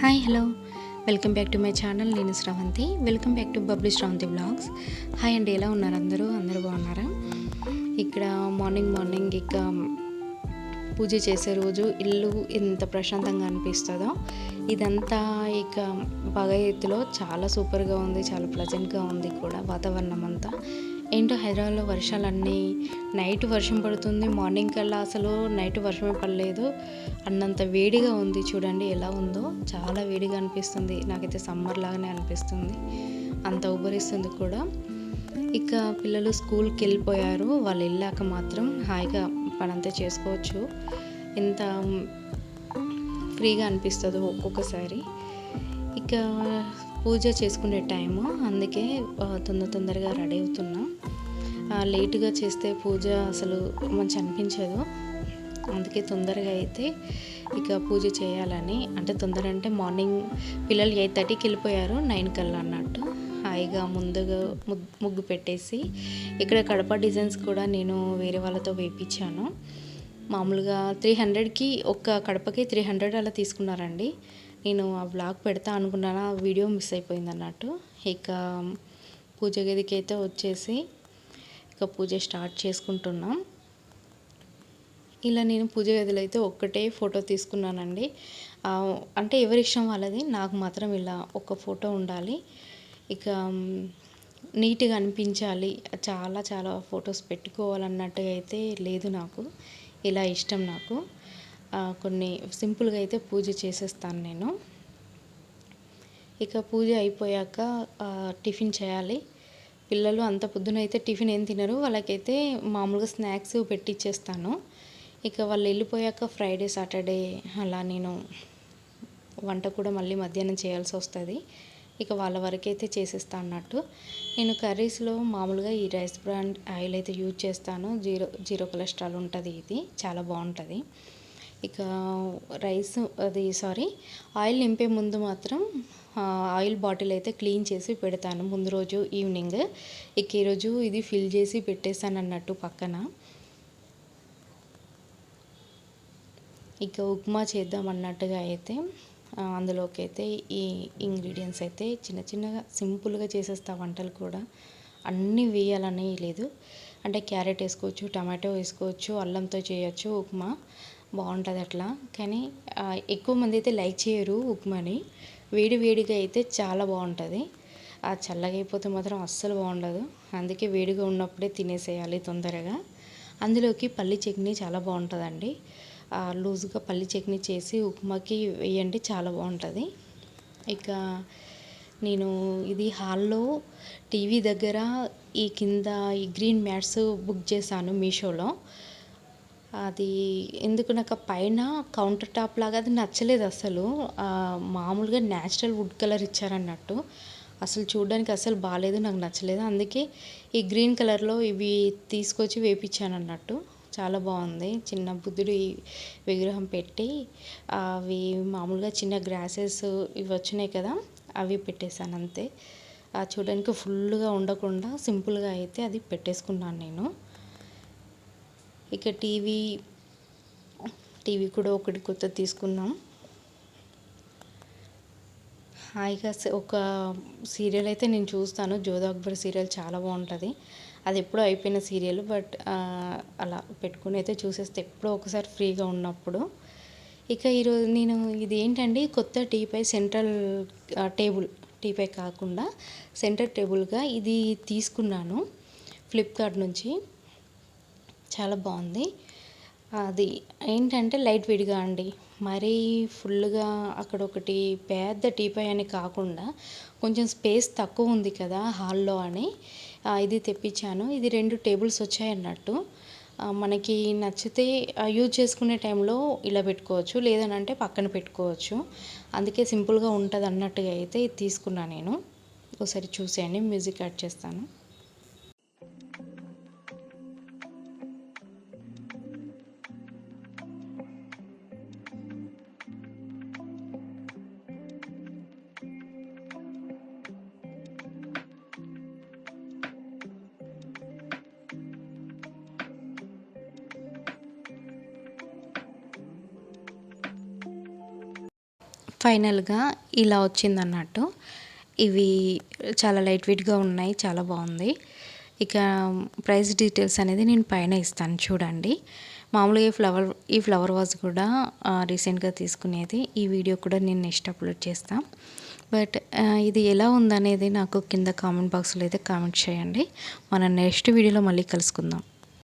Hi hello welcome back to my channel నేను Sravanthi welcome back to bubbly Sravanthi blogs hi అండి ఎలా ఉన్నారు అందరూ? అందరూ బాగున్నారా? ఇక్కడ మార్నింగ్ మార్నింగ్ ఇక పూజ చేసే రోజు ఇల్లు ఎంత ప్రశాంతంగా అనిపిస్తుందో. ఇదంతా ఇక బాగా ఎత్తులో చాలా సూపర్గా ఉంది చాలా ప్లజెంట్గా ఉంది కూడా వాతావరణం అంతా. ఏంటో హైదరాబాద్లో వర్షాలన్నీ నైట్ వర్షం పడుతుంది. మార్నింగ్ కల్లా అసలు నైట్ వర్షమే పడలేదు. అన్నంత వేడిగా ఉంది. చూడండి ఎలా ఉందో. చాలా వేడిగా అనిపిస్తుంది. నాకైతే సమ్మర్ లాగానే అనిపిస్తుంది. అంత ఉబ్బరిస్తుంది కూడా. ఇక పిల్లలు స్కూల్కి వెళ్ళిపోయారు. వాళ్ళు వెళ్ళాక మాత్రం హాయిగా పనంతా చేసుకోవచ్చు. ఎంత ఫ్రీగా అనిపిస్తుందో ఒక్కొక్కసారి. ఇక పూజ చేసుకునే టైము అందుకే తొందర తొందరగా రెడీ అవుతున్నా. లేటుగా చేస్తే పూజ అసలు మంచి అనిపించదు. అందుకే తొందరగా అయితే ఇక పూజ చేయాలని అంటే తొందర అంటే మార్నింగ్ పిల్లలు ఎయిట్ థర్టీకి వెళ్ళిపోయారు నైన్ కల్లా అన్నట్టు. హాయిగా ముందుగా ముగ్గు పెట్టేసి ఇక్కడ కడప డిజైన్స్ కూడా నేను వేరే వాళ్ళతో వేయించాను. మామూలుగా త్రీ హండ్రెడ్కి ఒక్క కడపకి త్రీ హండ్రెడ్ అలా తీసుకున్నారండి. నేను ఆ బ్లాగ్ పెడతా అనుకున్నాను ఆ వీడియో మిస్ అయిపోయింది అన్నట్టు. ఇక పూజ గదికి అయితే వచ్చేసి ఇక పూజ స్టార్ట్ చేసుకుంటున్నాం. ఇలా నేను పూజ గదిలో అయితే ఒక్కటే ఫోటో తీసుకున్నానండి. అంటే ఎవరి ఇష్టం వాళ్ళది నాకు మాత్రం ఇలా ఒక ఫోటో ఉండాలి. ఇక నీట్గా అనిపించాలి. చాలా చాలా ఫొటోస్ పెట్టుకోవాలన్నట్టుగా అయితే లేదు నాకు. ఇలా ఇష్టం నాకు. కొన్ని సింపుల్గా అయితే పూజ చేసేస్తాను నేను. ఇక పూజ అయిపోయాక టిఫిన్ చేయాలి. పిల్లలు అంత పొద్దున అయితే టిఫిన్ ఏం తినరు. వాళ్ళకైతే మామూలుగా స్నాక్స్ పెట్టిచ్చేస్తాను. ఇక వాళ్ళు వెళ్ళిపోయాక ఫ్రైడే సాటర్డే అలా నేను వంట కూడా మళ్ళీ మధ్యాహ్నం చేయాల్సి వస్తుంది. ఇక వాళ్ళ వరకైతే చేసేస్తా అన్నట్టు. నేను కర్రీస్లో మామూలుగా ఈ రైస్ బ్రాండ్ ఆయిల్ అయితే యూజ్ చేస్తాను. జీరో జీరో కొలెస్ట్రాల్ ఉంటుంది ఇది. చాలా బాగుంటుంది. ఇక రైస్ అది సారీ ఆయిల్ నింపే ముందు మాత్రం ఆయిల్ బాటిల్ అయితే క్లీన్ చేసి పెడతాను ముందు రోజు ఈవినింగ్. ఇక ఈరోజు ఇది ఫిల్ చేసి పెట్టేస్తాను అన్నట్టు పక్కన. ఇక ఉప్మా చేద్దాం అన్నట్టుగా అయితే అందులోకి అయితే ఈ ఇంగ్రీడియంట్స్ అయితే చిన్న చిన్నగా సింపుల్గా చేసేస్తా వంటలు కూడా. అన్నీ వేయాలని లేదు. అంటే క్యారెట్ వేసుకోవచ్చు టమాటో వేసుకోవచ్చు అల్లంతో చేయొచ్చు ఉప్మా. బాగుంటుంది అట్లా. కానీ ఎక్కువ మంది అయితే లైక్ చేయరు ఉప్మాని. వేడి వేడిగా అయితే చాలా బాగుంటుంది. ఆ చల్లగా అయిపోతే మాత్రం అస్సలు బాగుండదు. అందుకే వేడిగా ఉన్నప్పుడే తినేసేయాలి తొందరగా. అందులోకి పల్లి చట్నీ చాలా బాగుంటుందండి. లూజుగా లూజ్గా పల్లి చట్నీ చేసి ఉప్మాకి వేయండి చాలా బాగుంటుంది. ఇక నేను ఇది హాల్లో టీవీ దగ్గర ఈ కింద ఈ గ్రీన్ మ్యాట్స్ బుక్ చేశాను మీషోలో. అది ఎందుకు నాకు ఆ పైన కౌంటర్ టాప్ లాగా అది నచ్చలేదు అసలు. మామూలుగా న్యాచురల్ వుడ్ కలర్ ఇచ్చారన్నట్టు. అసలు చూడడానికి అసలు బాగాలేదు నాకు నచ్చలేదు. అందుకే ఈ గ్రీన్ కలర్లో ఇవి తీసుకొచ్చి వేపించాను అన్నట్టు చాలా బాగుంది. చిన్న బుద్ధుడి విగ్రహం పెట్టి అవి మామూలుగా చిన్న గ్రాసెస్ ఇవి వచ్చినాయి కదా అవి పెట్టేశాను అంతే చూడడానికి ఫుల్గా ఉండకుండా సింపుల్గా అయితే అది పెట్టేసుకున్నాను నేను. ఇక టీవీ టీవీ కూడా ఒకటి కొత్త తీసుకున్నాం. హాయిగా ఒక సీరియల్ అయితే నేను చూస్తాను. జోధా అక్బర్ సీరియల్ చాలా బాగుంటుంది. అది ఎప్పుడో అయిపోయిన సీరియల్ బట్ అలా పెట్టుకుని అయితే చూసేస్తే. ఎప్పుడో ఒకసారి ఫ్రీగా ఉన్నప్పుడు. ఇక ఈరోజు నేను ఇది ఏంటండి కొత్త టీపై సెంట్రల్ టేబుల్ టీపై కాకుండా సెంటర్ టేబుల్గా ఇది తీసుకున్నాను. ఫ్లిప్కార్ట్ నుంచి. చాలా బాగుంది. అది ఏంటంటే లైట్ వెయిట్గా అండి. మరీ ఫుల్గా అక్కడ ఒకటి పెద్ద టీపాయ్ అని కాకుండా కొంచెం స్పేస్ తక్కువ ఉంది కదా హాల్లో అని. ఇది తెప్పించాను. ఇది రెండు టేబుల్స్ వచ్చాయన్నట్టు. మనకి నచ్చితే యూజ్ చేసుకునే టైంలో ఇలా పెట్టుకోవచ్చు. లేదనంటే పక్కన పెట్టుకోవచ్చు. అందుకే సింపుల్గా ఉంటుంది అన్నట్టుగా అయితే ఇది తీసుకున్నాను నేను. ఒకసారి చూసేయండి. మ్యూజిక్ యాడ్ చేస్తాను. ఫైనల్గా ఇలా వచ్చిందన్నట్టు. ఇవి చాలా లైట్ వెయిట్గా ఉన్నాయి చాలా బాగుంది. ఇక ప్రైస్ డీటెయిల్స్ అనేది నేను పైన ఇస్తాను చూడండి. మామూలుగా ఈ ఫ్లవర్ ఈ ఫ్లవర్ వాజ్ కూడా రీసెంట్గా తీసుకునేది. ఈ వీడియో కూడా నేను నెక్స్ట్ అప్లోడ్ చేస్తాను బట్ ఇది ఎలా ఉందనేది నాకు కింద కామెంట్ బాక్స్లో అయితే కామెంట్ చేయండి. మనం నెక్స్ట్ వీడియోలో మళ్ళీ కలుసుకుందాం.